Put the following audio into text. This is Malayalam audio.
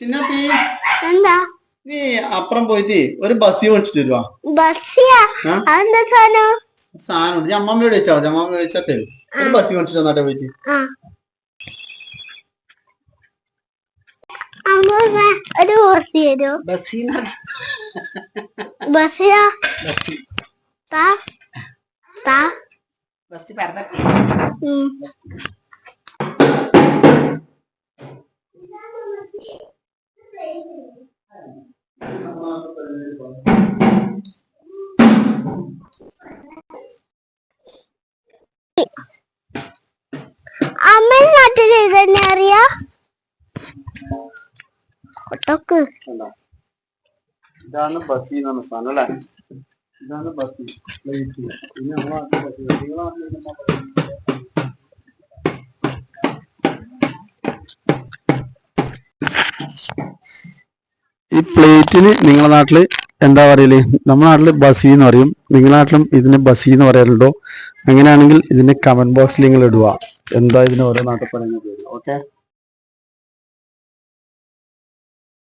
ചിന്നപ്പി എന്താ? നീ അപ്പുറം പോയിട്ട് ഒരു ബസ്സി വിളിച്ചിട്ട് വരുവാ. ബസ്സിയാ? സാധനം? സാധനം ഞാൻ അമ്മമ്മയോട് ചോദിച്ചാ മതി. അമ്മമ്മ ചോദിച്ചാ തരും. ഒരു ബസ്സി വിളിച്ചിട്ട് വന്നാട്ടെ പോയിട്ട്. ഒരു ബസ് തരോ? ബസ്സിയാ? താ. താ. ബസ് പറഞ്ഞ അമ്മ നാട്ടിൽ ഇതന്നെ അറിയാ? ഇതാണ് ബസ്സി എന്ന് പറഞ്ഞ സാധനം അല്ലേ? ഇതാണ് ബസ്സി. പ്ലേറ്റ് ഇനി നമ്മളെ ബസ്സി നിങ്ങളെ നാട്ടിൽ? ഈ പ്ലേറ്റിന് നിങ്ങളുടെ നാട്ടിൽ എന്താ പറയൽ? നമ്മുടെ നാട്ടിൽ ബസി എന്ന് പറയും. നിങ്ങളുടെ നാട്ടിലും ഇതിന് ബസി എന്ന് പറയാറുണ്ടോ? അങ്ങനെയാണെങ്കിൽ ഇതിന്റെ കമന്റ് ബോക്സിൽ നിങ്ങൾ ഇടുക എന്താ ഇതിന് ഓരോ നാട്ടിൽ പറയുന്നത്? ഓക്കെ